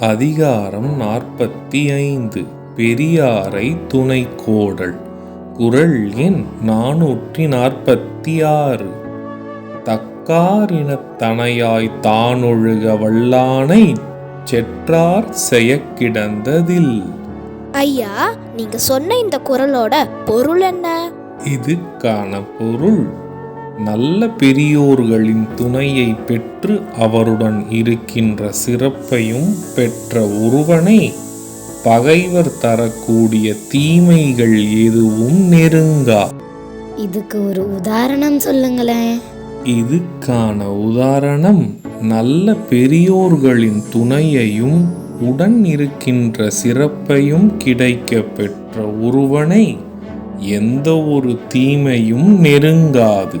அதிகாரம் நாற்பத்தி ஐந்து பெரியாரை துணை கோடல் குரல் எண் நானூற்றி நாற்பத்தி ஆறு தக்காரினத்தனையாய் தானொழுக வல்லானை செற்றார் செயக்கிடந்ததில் ஐயா நீங்க சொன்ன இந்த குரலோட பொருள் என்ன? இதுக்கான பொருள் நல்ல பெரியோர்களின் துணையை பெற்று அவருடன் இருக்கின்ற சிறப்பையும் பெற்ற ஒருவனை பகைவர் தரக்கூடிய தீமைகள் எதுவும் நெருங்கா. இதுக்கு ஒரு உதாரணம் சொல்லுங்களேன். இதுக்கான உதாரணம் நல்ல பெரியோர்களின் துணையையும் உடன் இருக்கின்ற சிறப்பையும் கிடைக்க பெற்ற ஒருவனை எந்த ஒரு தீமையும் நெருங்காது.